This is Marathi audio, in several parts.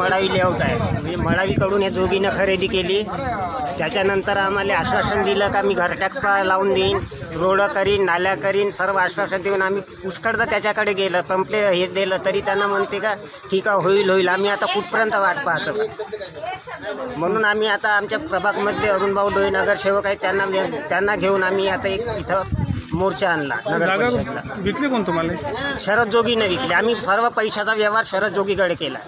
मळावी लेआउट आहे. म्हणजे मळावीकडून हे जोगीनं खरेदी केली. त्याच्यानंतर आम्हाला आश्वासन दिलं का मी घर टॅक्स लावून देईन रोड करीन नाल्या करीन सर्व आश्वासन देऊन आम्ही पुष्कळदा त्याच्याकडे गेलं. कंप्ले हे दिलं तरी त्यांना म्हणते का ठीक आहे होईल होईल. आम्ही आता कुठपर्यंत वाट पाहतो? म्हणून आम्ही आता आमच्या प्रभागमधले अरुणभाऊ डोळे नगरसेवक आहेत त्यांना त्यांना घेऊन आम्ही आता एक इथं मोर्चा आणला नगर विकली कोण तुम्हाला? शरद जोगीने विकले. आम्ही सर्व पैशाचा व्यवहार शरद जोगीकडे केला.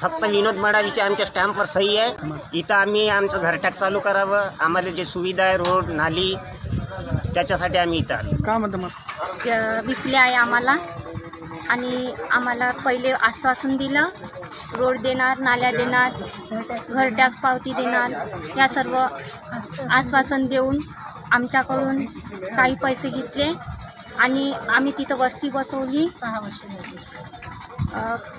फक्त विनोद मडावीचे आमच्या स्टॅम्पवर सही आहे. इथं आम्ही आमचं घरटॅक चालू करावं. आम्हाला जे सुविधा आहे रोड नाली त्याच्यासाठी आम्ही इथं आलो. का म्हणतं मग? विकले आहे आम्हाला. आणि आम्हाला पहिले आश्वासन दिलं रोड देणार नाल्या देणार घर टॅक्स पावती देणार या सर्व आश्वासन देऊन आमच्याकडून काही पैसे घेतले. आणि आम्ही तिथं वस्ती बसवली.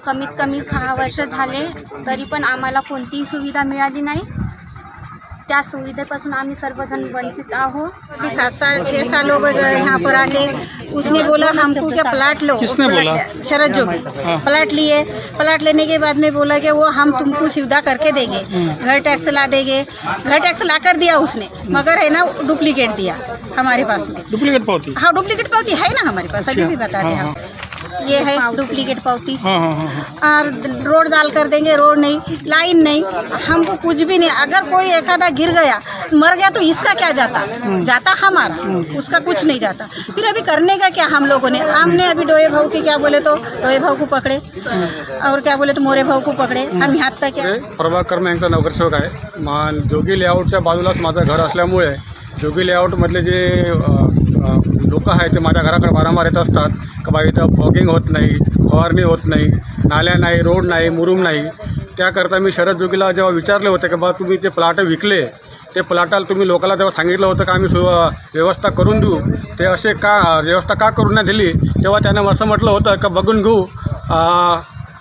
कमीत कमी सहा वर्ष झाले तरी पण आम्हाला कोणतीही सुविधा मिळाली नाही. त्या सुविधेपासून आम्ही सर्वजण वंचित आहोत. अभी सात साल छः साल हो गए यहाँ पर आके. उसने बोला हमको क्या प्लाट लो? किसने बोला? शरद जोगी। हाँ। प्लाट लिए। प्लाट लेने के बाद में बोला कि वो हम तुमको सुविधा करके देंगे। घर टैक्स ला देंगे। घर टैक्स ला कर दिया उसने मगर है ना डुप्लीकेट दिया हमारे पास में। डुप्लिकेट पावती? हाँ डुप्लीकेट पावती है ना हमारे पास अभी भी बता दें हाँ, हम। ये है डुप्लीकेट पावती। हाँ हाँ हाँ और रोड डाल कर देंगे रोड नहीं लाइन नहीं। हमको कुछ भी नहीं। अगर कोई एखादा गिर गया मर गया तो इसका क्या जाता? जाता हमारा। उसका कुछ नहीं जाता। फिर अभी करने का क्या हम लोगों ने? हमने अभी डोए भाऊ के क्या बोले तो डोए भाऊ को पकड़े। और क्या बोले तो मोरे भाऊ को पकड़े। हम यहाँ तक क्या? प्रभाग क्रमांकचा नगरसेवक आहे। मा जोगी लेआउटच्या बाजूलाच माझं घर असल्यामुळे जोगी लेआउटमधले जे लोक आहेत ते माझ्या घराकडे वारंवार येत असतात का बा इथं फॉगिंग होत नाही फवारणी होत नाही नाल्या नाही रोड नाही मुरुम नाही. त्याकरता मी शरद जोगीला जेव्हा विचारले होते की बा तुम्ही ते प्लाट विकले ते प्लाटाला तुम्ही लोकांना तेव्हा सांगितलं होतं का आम्ही सु व्यवस्था करून देऊ ते असे का व्यवस्था का करून नाही दिली? तेव्हा त्यानं असं म्हटलं होतं का बघून घेऊ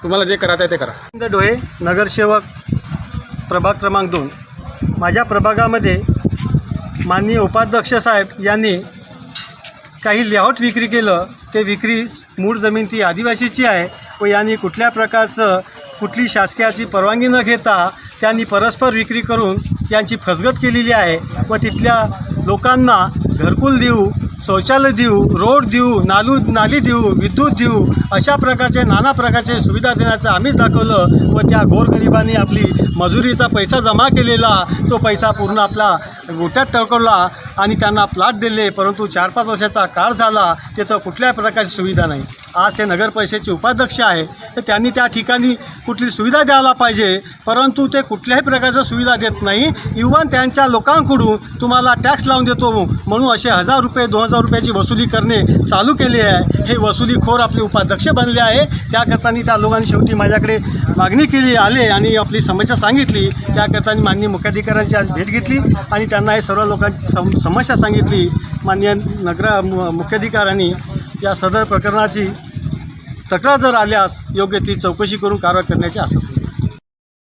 तुम्हाला जे करायचं आहे ते करा. डोळे डोहे नगरसेवक प्रभाग क्रमांक दोन. माझ्या प्रभागामध्ये माननीय उपाध्यक्ष साहेब यांनी काही लेआउट विक्री केलं ते विक्री मूळ जमीन ती आदिवासीची आहे व यांनी कुठल्या प्रकारचं कुठली शासकीयाची परवानगी न घेता त्यांनी परस्पर विक्री करून यांची फसगत केलेली आहे व तिथल्या लोकांना घरकुल देऊ शौचालय देऊ रोड देऊ नालू नाली देऊ विद्युत देऊ अशा प्रकारचे नाना प्रकारचे सुविधा देण्याचं आम्हीच दाखवलं व त्या गोरगरिबांनी आपली मजुरीचा पैसा जमा केलेला तो पैसा पूर्ण आपला गोट्यात टळकवला आणि त्यांना प्लॉट दिले परंतु चार पाच वर्षाचा काळ झाला तिथं कुठल्याही प्रकारची सुविधा नाही. आज ते नगर परिषदेचे उपाध्यक्ष आहे तर त्यांनी त्या ठिकाणी कुठली सुविधा द्यायला पाहिजे परंतु ते कुठल्याही प्रकारच्या सुविधा देत नाही. इव्हन त्यांच्या लोकांकडून तुम्हाला टॅक्स लावून देतो म्हणून असे हजार रुपये दोन हजार रुपयाची वसुली करणे चालू केले आहे. हे वसुलीखोर आपले उपाध्यक्ष बनले आहे. त्याकरता त्या लोकांनी शेवटी माझ्याकडे मागणी केली आले आणि आपली समस्या सांगितली. त्याकरता माननीय मुख्याधिकाऱ्यांची आज भेट घेतली आणि त्यांना हे सर्व लोकांची सम समस्या सांगितली. माननीय नगर मु- मुख्याधिकाऱ्यांनी या सदर प्रकरणाची तक्रार जर आल्यास योग्य ती चौकशी करून कारवाई करण्याचे आश्वासन